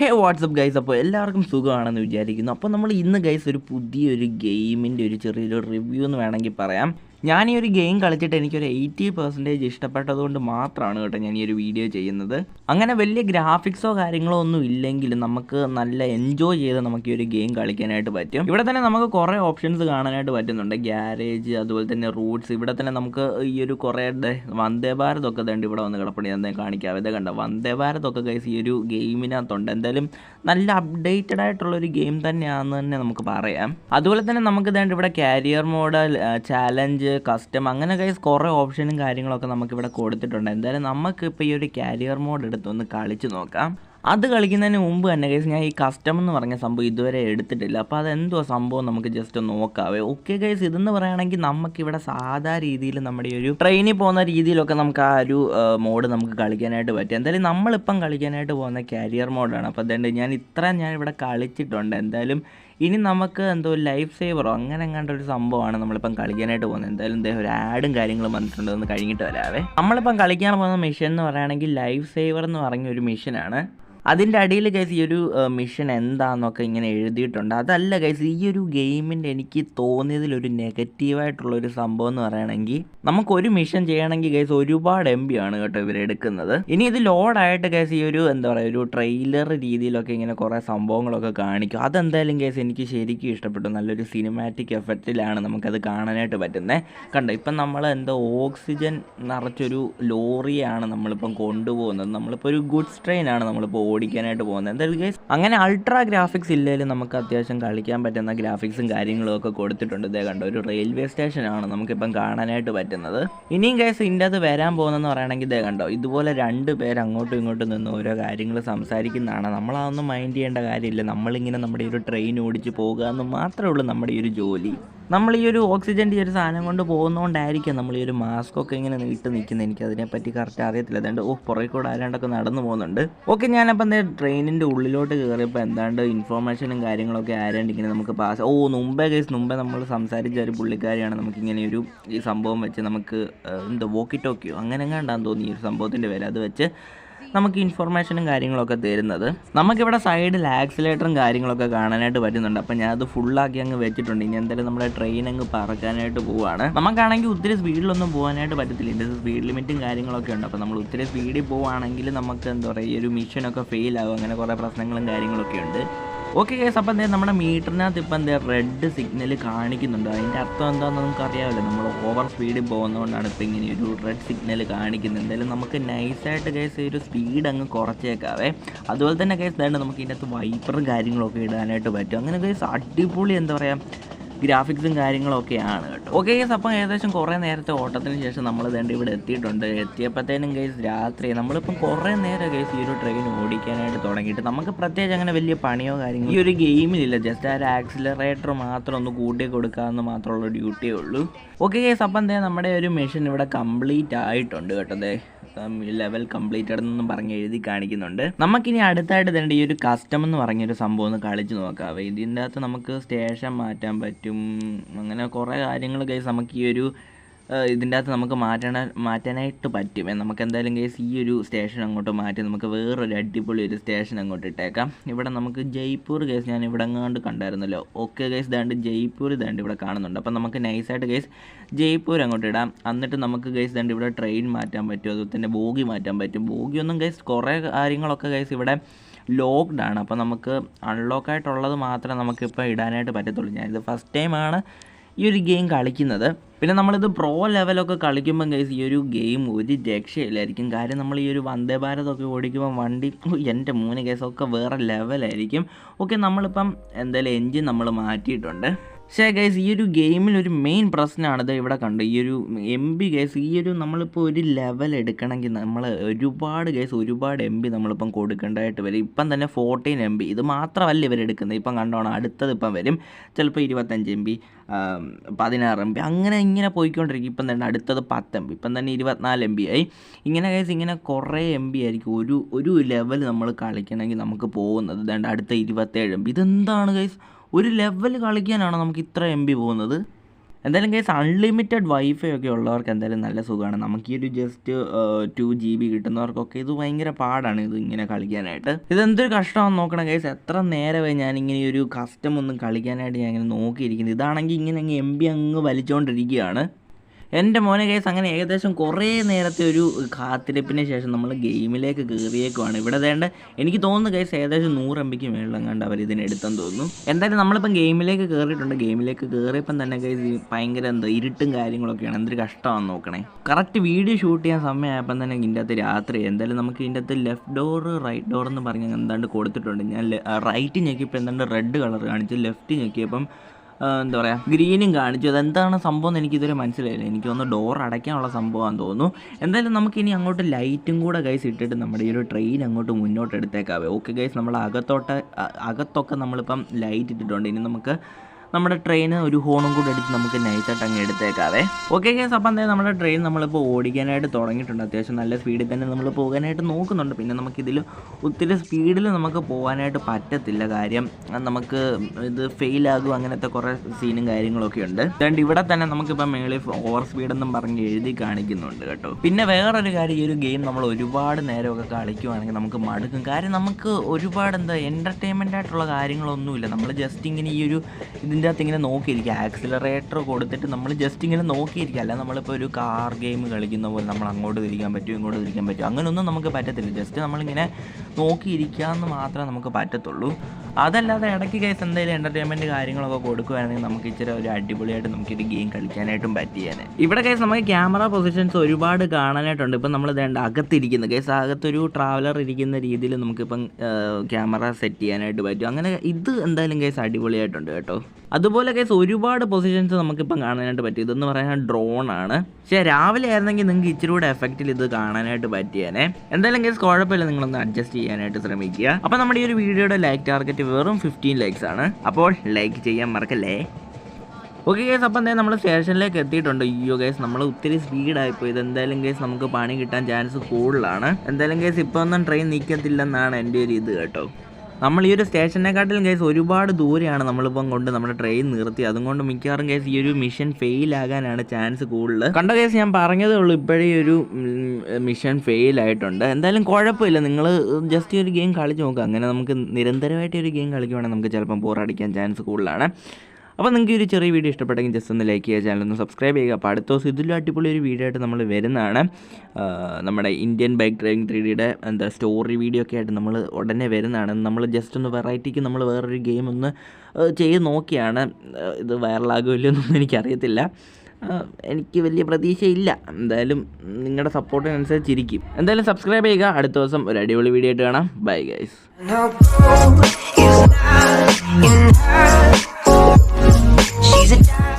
ഹേ WhatsApp guys അപ്പോൾ എല്ലാവർക്കും സുഖമാണെന്ന് വിചാരിക്കുന്നു. അപ്പോൾ നമ്മൾ ഇന്ന് ഗൈസ് ഒരു പുതിയൊരു ഗെയിമിന്റെ ഒരു ചെറിയൊരു റിവ്യൂ എന്ന് വേണമെങ്കിൽ പറയാം. ഞാൻ ഈ ഒരു ഗെയിം കളിച്ചിട്ട് എനിക്കൊരു എയ്റ്റി പെർസെന്റേജ് ഇഷ്ടപ്പെട്ടതുകൊണ്ട് മാത്രമാണ് കേട്ടോ ഞാൻ ഈ ഒരു വീഡിയോ ചെയ്യുന്നത്. അങ്ങനെ വലിയ ഗ്രാഫിക്സോ കാര്യങ്ങളോ ഒന്നും ഇല്ലെങ്കിലും നമുക്ക് നല്ല എൻജോയ് ചെയ്ത് നമുക്ക് ഈ ഒരു ഗെയിം കളിക്കാനായിട്ട് പറ്റും. ഇവിടെ തന്നെ നമുക്ക് കുറേ ഓപ്ഷൻസ് കാണാനായിട്ട് പറ്റുന്നുണ്ട്. ഗ്യാരേജ് അതുപോലെ തന്നെ റൂട്ട്സ് ഇവിടെ തന്നെ നമുക്ക് ഈ ഒരു കുറേ വന്ദേ ഭാരത് ഒക്കെ ദണ്ട് ഇവിടെ വന്ന് കിടപ്പണി എന്തെങ്കിലും കാണിക്കാം. ഇത് കണ്ട? വന്ദേ ഭാരത് ഒക്കെ ഗൈസ് ഈ ഒരു ഗെയിമിനകത്തുണ്ട് എന്തായാലും നല്ല അപ്ഡേറ്റഡ് ആയിട്ടുള്ള ഒരു ഗെയിം തന്നെയാണെന്ന് തന്നെ നമുക്ക് പറയാം. അതുപോലെ തന്നെ നമുക്ക് ദണ്ട് ഇവിടെ കാരിയർ മോഡൽ ചാലഞ്ച് കസ്റ്റം അങ്ങനെ കൈസ് കുറേ ഓപ്ഷനും കാര്യങ്ങളൊക്കെ നമുക്കിവിടെ കൊടുത്തിട്ടുണ്ട്. എന്തായാലും നമുക്കിപ്പോൾ ഈ ഒരു കാരിയർ മോഡ് എടുത്തൊന്ന് കളിച്ച് നോക്കാം. അത് കളിക്കുന്നതിന് മുമ്പ് തന്നെ കൈസ് ഞാൻ ഈ കസ്റ്റം എന്ന് പറഞ്ഞ സംഭവം ഇതുവരെ എടുത്തിട്ടില്ല. അപ്പോൾ അതെന്തോ സംഭവം നമുക്ക് ജസ്റ്റ് നോക്കാവേ. ഓക്കെ കൈസ് ഇതെന്ന് പറയുകയാണെങ്കിൽ നമുക്കിവിടെ സാധാ രീതിയിൽ നമ്മുടെ ഈ ഒരു ട്രെയിനിൽ പോകുന്ന രീതിയിലൊക്കെ നമുക്ക് ആ ഒരു മോഡ് നമുക്ക് കളിക്കാനായിട്ട് പറ്റും. എന്തായാലും നമ്മളിപ്പം കളിക്കാനായിട്ട് പോകുന്ന കാരിയർ മോഡാണ് അപ്പോൾ അതുകൊണ്ട് ഞാൻ ഇത്ര ഞാൻ ഇവിടെ കളിച്ചിട്ടുണ്ട്. എന്തായാലും ഇനി നമുക്ക് എന്തോ ലൈഫ് സേവറോ അങ്ങനെ എങ്ങാണ്ട് ഒരു സംഭവമാണ് നമ്മളിപ്പം കളിക്കാനായിട്ട് പോകുന്നത്. എന്തായാലും ഇദ്ദേഹം ഒരു ആഡും കാര്യങ്ങളും വന്നിട്ടുണ്ട് ഒന്ന് കഴിഞ്ഞിട്ട് വരാവേ. നമ്മളിപ്പം കളിക്കാൻ പോകുന്ന മിഷൻ എന്ന് പറയുകയാണെങ്കിൽ ലൈഫ് സേവർ എന്ന് പറഞ്ഞ ഒരു മിഷനാണ് അതിന്റെ അടിയിൽ ഗൈസ് ഈ ഒരു മിഷൻ എന്താണെന്നൊക്കെ ഇങ്ങനെ എഴുതിയിട്ടുണ്ട്. അതല്ല ഗൈസ് ഈ ഒരു ഗെയിമിന്റെ എനിക്ക് തോന്നിയതിലൊരു നെഗറ്റീവായിട്ടുള്ളൊരു സംഭവം എന്ന് പറയുകയാണെങ്കിൽ നമുക്കൊരു മിഷൻ ചെയ്യണമെങ്കിൽ ഗൈസ് ഒരുപാട് എം ബി ആണ് കേട്ടോ ഇവർ എടുക്കുന്നത്. ഇനി ഇത് ലോഡായിട്ട് ഗൈസ് ഈ ഒരു എന്താ പറയുക ഒരു ട്രെയിലർ രീതിയിലൊക്കെ ഇങ്ങനെ കുറേ സംഭവങ്ങളൊക്കെ കാണിക്കും. അതെന്തായാലും ഗൈസ് എനിക്ക് ശരിക്കും ഇഷ്ടപ്പെട്ടു. നല്ലൊരു സിനിമാറ്റിക് എഫക്റ്റിലാണ് നമുക്കത് കാണാനായിട്ട് പറ്റുന്നത് കണ്ടോ ഇപ്പം നമ്മൾ എന്തോ ഓക്സിജൻ നിറച്ചൊരു ലോറിയാണ് നമ്മളിപ്പം കൊണ്ടുപോകുന്നത്. നമ്മളിപ്പോൾ ഒരു ഗുഡ്സ് ട്രെയിനാണ് നമ്മളിപ്പോൾ ഓടിക്കാനായിട്ട് പോകുന്നത്. എന്തായാലും ഗൈസ് അങ്ങനെ അൾട്രാ ഗ്രാഫിക്സ് ഇല്ലെങ്കിലും നമുക്ക് അത്യാവശ്യം കളിക്കാൻ പറ്റുന്ന ഗ്രാഫിക്സും കാര്യങ്ങളും ഒക്കെ കൊടുത്തിട്ടുണ്ട്. ഇതേ കണ്ടോ ഒരു റെയിൽവേ സ്റ്റേഷനാണ് നമുക്കിപ്പം കാണാനായിട്ട് പറ്റുന്നത്. ഇനിയും ഗൈസ് ഇതിന്റെ അത് വരാൻ പോകുന്നതെന്ന് പറയുകയാണെങ്കിൽ ഇതേ കണ്ടോ ഇതുപോലെ രണ്ട് പേര് അങ്ങോട്ടും ഇങ്ങോട്ടും നിന്ന് ഓരോ കാര്യങ്ങൾ സംസാരിക്കുന്നതാണ്. നമ്മളതൊന്നും മൈൻഡ് ചെയ്യേണ്ട കാര്യമില്ല. നമ്മളിങ്ങനെ നമ്മുടെ ഒരു ട്രെയിൻ ഓടിച്ച് പോകുക എന്ന് മാത്രമേ ഉള്ളൂ നമ്മുടെ ഈ ഒരു ജോലി. നമ്മൾ ഈ ഒരു ഓക്സിജന്റെ ഈ ഒരു സാധനം കൊണ്ട് പോകുന്നതുകൊണ്ടായിരിക്കും നമ്മൾ ഈ ഒരു മാസ്ക് ഒക്കെ ഇങ്ങനെ നീട്ട് നിൽക്കുന്നത് എനിക്ക് അതിനെപ്പറ്റി കറക്റ്റ് അറിയത്തില്ല. അതുകൊണ്ട് ഓ പുറകെ കൂടെ ആരാണ്ടൊക്കെ നടന്നു പോകുന്നുണ്ട്. ഓക്കെ ഞാനപ്പോൾ എന്താ ട്രെയിനിന്റെ ഉള്ളിലോട്ട് കയറിയപ്പോൾ എന്താണ്ട് ഇൻഫോർമേഷനും കാര്യങ്ങളൊക്കെ ആരാണ്ട് ഇങ്ങനെ നമുക്ക് പാസ് ഓ മുമ്പേ കേസ് മുമ്പേ നമ്മൾ സംസാരിച്ച ഒരു പുള്ളിക്കാരിയാണ് നമുക്കിങ്ങനെ ഒരു ഈ സംഭവം വെച്ച് നമുക്ക് എന്താ വോക്കി ടോക്കിയോ അങ്ങനെ എങ്ങാണ്ടാന്ന് തോന്നി ഈ ഒരു സംഭവത്തിന്റെ പേര് അത് വെച്ച് നമുക്ക് ഇൻഫർമേഷനും കാര്യങ്ങളൊക്കെ തരുന്നത്. നമുക്കിവിടെ സൈഡ് ആക്സിലേറ്ററും കാര്യങ്ങളൊക്കെ കാണാനായിട്ട് പറ്റുന്നുണ്ട്. അപ്പം ഞാൻ അത് ഫുള്ളാക്കി അങ്ങ് വെച്ചിട്ടുണ്ട്. ഇനി എന്തായാലും നമ്മുടെ ട്രെയിൻ അങ്ങ് പറക്കാനായിട്ട് പോവാണ്. നമുക്കാണെങ്കിൽ ഒത്തിരി സ്പീഡിലൊന്നും പോകാനായിട്ട് പറ്റത്തില്ല. ഇതിന്റെ സ്പീഡ് ലിമിറ്റും കാര്യങ്ങളൊക്കെ ഉണ്ട്. അപ്പോൾ നമ്മൾ ഒത്തിരി സ്പീഡിൽ പോവുകയാണെങ്കിൽ നമുക്ക് എന്താ പറയുക ഈ ഒരു മിഷനൊക്കെ ഫെയിലാകും അങ്ങനെ കുറേ പ്രശ്നങ്ങളും കാര്യങ്ങളൊക്കെ ഉണ്ട്. ഓക്കെ കേസ് അപ്പം എന്താ നമ്മുടെ മീറ്ററിനകത്ത് ഇപ്പം എന്താ റെഡ് സിഗ്നൽ കാണിക്കുന്നുണ്ട്. അതിന്റെ അർത്ഥം എന്താണെന്ന് നമുക്ക് അറിയാമല്ലോ നമ്മൾ ഓവർ സ്പീഡിൽ പോകുന്നതുകൊണ്ടാണ് ഇപ്പം ഇങ്ങനെ ഒരു റെഡ് സിഗ്നൽ കാണിക്കുന്നത്. എന്തായാലും നമുക്ക് നൈസായിട്ട് കേസ് ഒരു സ്പീഡ് അങ്ങ് കുറച്ചേക്കാവേ. അതുപോലെ തന്നെ കേസ് ഇതായിട്ട് നമുക്ക് ഇതിന്റെ അകത്ത് വൈപ്പറും കാര്യങ്ങളൊക്കെ ഇടാനായിട്ട് പറ്റും. അങ്ങനെ കേസ് അടിപൊളി എന്താ പറയുക ഗ്രാഫിക്സും കാര്യങ്ങളൊക്കെയാണ് കേട്ടോ. ഓക്കെ ഗൈസ് അപ്പം ഏകദേശം കുറേ നേരത്തെ ഓട്ടത്തിന് ശേഷം നമ്മൾ ഇതേണ്ട ഇവിടെ എത്തിയിട്ടുണ്ട്. എത്തിയപ്പോഴത്തേനും ഗൈസ് രാത്രി നമ്മളിപ്പം കുറേ നേരം ഗൈസ് ഈ ഒരു ട്രെയിൻ ഓടിക്കാനായിട്ട് തുടങ്ങിയിട്ട് നമുക്ക് പ്രത്യേകിച്ച് അങ്ങനെ വലിയ പണിയോ കാര്യങ്ങളോ ഈ ഒരു ഗെയിമിലില്ല ജസ്റ്റ് ആ ഒരു ആക്സിലറേറ്റർ മാത്രം ഒന്ന് കൂട്ടി കൊടുക്കാമെന്ന് മാത്രമുള്ള ഡ്യൂട്ടിയേ ഉള്ളൂ. ഓക്കെ ഗൈസ് അപ്പം എന്തേ നമ്മുടെ ഒരു മെഷീൻ ഇവിടെ കംപ്ലീറ്റ് ആയിട്ടുണ്ട് കേട്ടോ ദേ. ലെവൽ കംപ്ലീറ്റഡ് എന്നും പറഞ്ഞ് എഴുതി കാണിക്കുന്നുണ്ട്. നമുക്കിനി അടുത്തായിട്ട് തന്നെ ഈ ഒരു കസ്റ്റം എന്ന് പറഞ്ഞൊരു സംഭവം ഒന്ന് കളിച്ച് നോക്കാം. ഇതിന്റെ അകത്ത് നമുക്ക് സ്റ്റേഷൻ മാറ്റാൻ പറ്റും. അങ്ങനെ കുറേ കാര്യങ്ങൾ കേസ് നമുക്ക് ഈ ഒരു ഇതിന്റെ അകത്ത് നമുക്ക് മാറ്റണ മാറ്റാനായിട്ട് പറ്റും. നമുക്ക് എന്തായാലും കേസ് ഈ ഒരു സ്റ്റേഷൻ അങ്ങോട്ട് മാറ്റി നമുക്ക് വേറൊരു അടിപൊളി ഒരു സ്റ്റേഷൻ അങ്ങോട്ട് ഇട്ടേക്കാം. ഇവിടെ നമുക്ക് ജയ്പൂർ കേസ് ഞാൻ ഇവിടെ എങ്ങാണ്ട് കണ്ടായിരുന്നല്ലോ. ഓക്കെ കേസ് ദാണ്ട് ജയ്പൂർ ദാണ്ട് ഇവിടെ കാണുന്നുണ്ട്. അപ്പം നമുക്ക് നൈസായിട്ട് കേസ് ജയ്പൂർ അങ്ങോട്ട് ഇടാം. എന്നിട്ട് നമുക്ക് കേസ് ദാണ്ട് ഇവിടെ ട്രെയിൻ മാറ്റാൻ പറ്റും. അതുപോലെ തന്നെ ബോഗി മാറ്റാൻ പറ്റും. ബോഗിയൊന്നും കേസ് കുറേ കാര്യങ്ങളൊക്കെ കേസ് ഇവിടെ ലോക്ക്ഡ് ആണ്. അപ്പോൾ നമുക്ക് അൺലോക്കായിട്ടുള്ളത് മാത്രമേ നമുക്കിപ്പോൾ ഇടാനായിട്ട് പറ്റത്തുള്ളൂ. ഞാനിത് ഫസ്റ്റ് ടൈമാണ് ഈ ഒരു ഗെയിം കളിക്കുന്നത്. പിന്നെ നമ്മളിത് പ്രോ ലെവലൊക്കെ കളിക്കുമ്പം കേസ് ഈ ഒരു ഗെയിം ഒരു രക്ഷയില്ലായിരിക്കും. കാര്യം നമ്മൾ ഈ ഒരു വന്ദേ ഭാരതൊക്കെ ഓടിക്കുമ്പോൾ വണ്ടി എന്റെ മൂന്ന് കേസൊക്കെ വേറെ ലെവലായിരിക്കും ഓക്കെ നമ്മളിപ്പം എന്തായാലും എൻജിൻ നമ്മൾ മാറ്റിയിട്ടുണ്ട്. പക്ഷേ ഗൈസ് ഈ ഒരു ഗെയിമിൽ ഒരു മെയിൻ പ്രശ്നമാണ് ഇത് ഇവിടെ കണ്ടു. ഈ ഒരു എം ബി ഗൈസ് ഈ ഒരു നമ്മളിപ്പോൾ ഒരു ലെവൽ എടുക്കണമെങ്കിൽ നമ്മൾ ഒരുപാട് ഗൈസ് ഒരുപാട് എം ബി നമ്മളിപ്പം കൊടുക്കേണ്ടതായിട്ട് വരും. ഇപ്പം തന്നെ ഫോർട്ടീൻ എം ബി ഇത് മാത്രമല്ല ഇവരെടുക്കുന്നത് ഇപ്പം കണ്ടോണം അടുത്തത് ഇപ്പം വരും. ചിലപ്പോൾ ഇരുപത്തഞ്ച് എം ബി പതിനാറ് എം ബി അങ്ങനെ ഇങ്ങനെ പോയിക്കൊണ്ടിരിക്കും. ഇപ്പം തന്നെ അടുത്തത് പത്ത് എം ബി ഇപ്പം തന്നെ ഇരുപത്തിനാല് എം ബി ആയി. ഇങ്ങനെ ഗൈസ് ഇങ്ങനെ കുറേ എം ബി ആയിരിക്കും ഒരു ഒരു ലെവൽ നമ്മൾ കളിക്കണമെങ്കിൽ നമുക്ക് പോകുന്നത്. ഇതാണ്ട് അടുത്ത ഇരുപത്തേഴ് എം ബി ഇതെന്താണ് ഗൈസ് ഒരു ലെവൽ കളിക്കാനാണ് നമുക്ക് ഇത്ര എം ബി പോകുന്നത്. എന്തായാലും കേസ് അൺലിമിറ്റഡ് വൈഫൈ ഒക്കെ ഉള്ളവർക്ക് എന്തായാലും നല്ല സുഖമാണ്. നമുക്ക് ഈ ഒരു ജസ്റ്റ് ടു ജി ബി കിട്ടുന്നവർക്കൊക്കെ ഇത് ഭയങ്കര പാടാണ് ഇത് ഇങ്ങനെ കളിക്കാനായിട്ട്. ഇതെന്തൊരു കഷ്ടമാണെന്ന് നോക്കണം കേസ് എത്ര നേരമായി ഞാൻ ഇങ്ങനെ ഒരു കസ്റ്റം ഒന്നും കളിക്കാനായിട്ട് ഞാൻ ഇങ്ങനെ നോക്കിയിരിക്കുന്നത്. ഇതാണെങ്കിൽ ഇങ്ങനെ അങ്ങ് എം ബി അങ്ങ് വലിച്ചുകൊണ്ടിരിക്കുകയാണ് എന്റെ മോനെ കേസ് അങ്ങനെ ഏകദേശം കുറേ നേരത്തെ ഒരു കാത്തിരിപ്പിന് ശേഷം നമ്മൾ ഗെയിമിലേക്ക് കയറിയേക്കുവാണ് ഇവിടെ വേണ്ട എനിക്ക് തോന്നുന്നു കേസ് ഏകദേശം നൂറ് എം ബിക്ക് മേളിലെങ്ങാണ്ട് അവർ ഇതിനെടുത്തെന്ന് തോന്നുന്നു. എന്തായാലും നമ്മളിപ്പം ഗെയിമിലേക്ക് കയറിയിട്ടുണ്ട് ഗെയിമിലേക്ക് കയറിയപ്പം തന്നെ കേസ് ഭയങ്കര എന്തോ ഇരുട്ടും കാര്യങ്ങളൊക്കെയാണ്. എന്തൊരു കഷ്ടമാണെന്ന് നോക്കണേ. കറക്റ്റ് വീഡിയോ ഷൂട്ട് ചെയ്യാൻ സമയമായപ്പം തന്നെ ഇതിന്റെ അകത്ത് രാത്രി. എന്തായാലും നമുക്ക് ഇതിന്റെ അകത്ത് ലെഫ്റ്റ് ഡോർ റൈറ്റ് ഡോർ എന്ന് പറഞ്ഞ് എന്താണ്ട് കൊടുത്തിട്ടുണ്ട്. ഞാൻ റൈറ്റ് ഞെക്കിയപ്പോൾ എന്താണ്ട്? റെഡ് കളർ കാണിച്ച് ലെഫ്റ്റ് ഞെക്കിയപ്പം എന്താ പറയുക ഗ്രീനും കാണിച്ചു. അതെന്താണ് സംഭവം എന്ന് എനിക്കിതുവരെ മനസ്സിലായില്ല. എനിക്ക് തോന്നുന്നു ഡോർ അടയ്ക്കാനുള്ള സംഭവമാണെന്ന് തോന്നുന്നു. എന്തായാലും നമുക്കിനി അങ്ങോട്ട് ലൈറ്റും കൂടെ ഗൈസ് ഇട്ടിട്ട് നമ്മുടെ ഈ ഒരു ട്രെയിൻ അങ്ങോട്ട് മുന്നോട്ട് എടുത്തേക്കാവേ. ഓക്കെ ഗൈസ് നമ്മൾ അകത്തോട്ട് അകത്തൊക്കെ നമ്മളിപ്പം ലൈറ്റ് ഇട്ടിട്ടുണ്ട്. ഇനി നമുക്ക് നമ്മുടെ ട്രെയിൻ ഒരു ഹോണും കൂടി അടിച്ച് നമുക്ക് നൈസായിട്ട് അങ്ങ് എടുത്തേക്കാവേ. ഓക്കെ കേസ് അപ്പം എന്തായാലും നമ്മുടെ ട്രെയിൻ നമ്മളിപ്പോൾ ഓടിക്കാനായിട്ട് തുടങ്ങിയിട്ടുണ്ട്. അത്യാവശ്യം നല്ല സ്പീഡിൽ തന്നെ നമ്മൾ പോകാനായിട്ട് നോക്കുന്നുണ്ട്. പിന്നെ നമുക്കിതിൽ ഒത്തിരി സ്പീഡിൽ നമുക്ക് പോകാനായിട്ട് പറ്റത്തില്ല കാര്യം. നമുക്ക് ഇത് ഫെയിലാകും അങ്ങനത്തെ കുറേ സീനും കാര്യങ്ങളൊക്കെ ഉണ്ട്. അതുകൊണ്ട് ഇവിടെ തന്നെ നമുക്കിപ്പോൾ മേളിൽ ഓവർ സ്പീഡെന്നും പറഞ്ഞ് എഴുതി കാണിക്കുന്നുണ്ട് കേട്ടോ. പിന്നെ വേറൊരു കാര്യം ഈ ഒരു ഗെയിം നമ്മൾ ഒരുപാട് നേരമൊക്കെ കളിക്കുവാണെങ്കിൽ നമുക്ക് മടുക്കും. കാര്യം നമുക്ക് ഒരുപാട് എന്താ എന്റർടൈൻമെന്റ് ആയിട്ടുള്ള കാര്യങ്ങളൊന്നുമില്ല. നമ്മൾ ജസ്റ്റ് ഇങ്ങനെ ഈ ഒരു ഇതിന്റെ അകത്ത് ഇങ്ങനെ നോക്കിയിരിക്കുക. ആക്സിലറേറ്റർ കൊടുത്തിട്ട് നമ്മൾ ജസ്റ്റ് ഇങ്ങനെ നോക്കിയിരിക്കുക. അല്ല നമ്മളിപ്പോൾ ഒരു കാർ ഗെയിം കളിക്കുന്ന പോലെ നമ്മൾ അങ്ങോട്ട് തിരിക്കാൻ പറ്റും ഇങ്ങോട്ട് തിരിക്കാൻ പറ്റും അങ്ങനെയൊന്നും നമുക്ക് പറ്റത്തില്ല. ജസ്റ്റ് നമ്മളിങ്ങനെ നോക്കിയിരിക്കാമെന്ന് മാത്രമേ നമുക്ക് പറ്റത്തുള്ളൂ. അതല്ലാതെ ഇടയ്ക്ക് കേസ് എന്തെങ്കിലും എന്റർടൈൻമെന്റ് കാര്യങ്ങളൊക്കെ കൊടുക്കുകയാണെങ്കിൽ നമുക്ക് ഇച്ചിരി ഒരു അടിപൊളിയായിട്ട് നമുക്ക് ഒരു ഗെയിം കളിക്കാനായിട്ടും പറ്റിയേനെ. ഇവിടെ കേസ് നമുക്ക് ക്യാമറ പൊസിഷൻസ് ഒരുപാട് കാണാനായിട്ടുണ്ട്. ഇപ്പം നമ്മൾ ഇതേണ്ട അകത്തിരിക്കുന്ന. കേസ് അകത്തൊരു ട്രാവലർ ഇരിക്കുന്ന രീതിയിൽ നമുക്കിപ്പം ക്യാമറ സെറ്റ് ചെയ്യാനായിട്ട് പറ്റും. അങ്ങനെ ഇത് എന്തായാലും കേസ് അടിപൊളിയായിട്ടുണ്ട് കേട്ടോ. അതുപോലെ കേസ് ഒരുപാട് പൊസിഷൻസ് നമുക്കിപ്പം കാണാനായിട്ട് പറ്റും. ഇതെന്ന് പറയാൻ ഡ്രോൺ ആണ്. പക്ഷേ രാവിലെ ആയിരുന്നെങ്കിൽ നിങ്ങൾക്ക് ഇച്ചിരി കൂടെ എഫക്റ്റിൽ ഇത് കാണാനായിട്ട് പറ്റിയേനെ. എന്തായാലും കേസ് കുഴപ്പമില്ല. നിങ്ങളൊന്ന് അഡ്ജസ്റ്റ് ചെയ്യാനായിട്ട് ശ്രമിക്കുക. അപ്പം നമ്മുടെ ഈ ഒരു വീഡിയോയുടെ ലൈക്ക് ടാർഗറ്റ് വെറും ഫിഫ്റ്റീൻ ലൈക്സ് ആണ്. അപ്പോൾ ലൈക്ക് ചെയ്യാൻ മറക്കല്ലേ? ഓക്കെ ഗേസ് അപ്പം എന്തായാലും നമ്മൾ സ്റ്റേഷനിലേക്ക് എത്തിയിട്ടുണ്ട്. അയ്യോ ഗേസ് നമ്മൾ ഒത്തിരി സ്പീഡായിപ്പോയി ഇത് എന്തായാലും ഗേസ് നമുക്ക് പണി കിട്ടാൻ ചാൻസ് കൂടുതലാണ്. എന്തായാലും ഗേസ് ഇപ്പോൾ ഒന്നും ട്രെയിൻ നിൽക്കത്തില്ലെന്നാണ് എന്റെ ഒരു ഇത് കേട്ടോ. നമ്മൾ ഈ ഒരു സ്റ്റേഷനെക്കാട്ടിലും കേസ് ഒരുപാട് ദൂരെയാണ് നമ്മളിപ്പം കൊണ്ട് നമ്മുടെ ട്രെയിൻ നിർത്തി. അതുകൊണ്ട് മിക്കവാറും കേസ് ഈ ഒരു മിഷൻ ഫെയിൽ ആകാനാണ് ചാൻസ് കൂടുതൽ. കണ്ട കേസ് ഞാൻ പറഞ്ഞതേ ഉള്ളൂ ഇപ്പോഴേ ഒരു മിഷൻ ഫെയിൽ ആയിട്ടുണ്ട്. എന്തായാലും കുഴപ്പമില്ല. നിങ്ങൾ ജസ്റ്റ് ഈ ഒരു ഗെയിം കളിച്ച് നോക്കുക അങ്ങനെ നമുക്ക് നിരന്തരമായിട്ട് ഒരു ഗെയിം കളിക്കുവാണെങ്കിൽ നമുക്ക് ചിലപ്പം ബോറടിക്കാൻ ചാൻസ് കൂടുതലാണ്. അപ്പോൾ നിങ്ങൾക്ക് ഒരു ചെറിയ വീഡിയോ ഇഷ്ടപ്പെട്ടെങ്കിൽ ജസ്റ്റ് ഒന്ന് ലൈക്ക് ചെയ്യുക ചാനൽ ഒന്ന് സബ്സ്ക്രൈബ് ചെയ്യുക. അപ്പോൾ അടുത്ത ദിവസം ഇതിലും അടിപൊളി ഒരു വീഡിയോ ആയിട്ട് നമ്മൾ വരുന്നതാണ്. നമ്മുടെ ഇന്ത്യൻ ബൈക്ക് ഡ്രൈവിംഗ് ത്രീ ഡിയുടെ എന്താ സ്റ്റോറി വീഡിയോ ഒക്കെ ആയിട്ട് നമ്മൾ ഉടനെ വരുന്നതാണ്. നമ്മൾ ജസ്റ്റ് ഒന്ന് വെറൈറ്റിക്ക് നമ്മൾ വേറൊരു ഗെയിം ഒന്ന് ചെയ്ത് നോക്കിയാണ്. ഇത് വൈറലാകുമല്ലോ എന്നൊന്നും എനിക്കറിയത്തില്ല. എനിക്ക് വലിയ പ്രതീക്ഷയില്ല. എന്തായാലും നിങ്ങളുടെ സപ്പോർട്ടിനനുസരിച്ചിരിക്കും എന്തായാലും സബ്സ്ക്രൈബ് ചെയ്യുക. അടുത്ത ദിവസം ഒരു അടിപൊളി വീഡിയോ ആയിട്ട് കാണാം. Bye guys reason.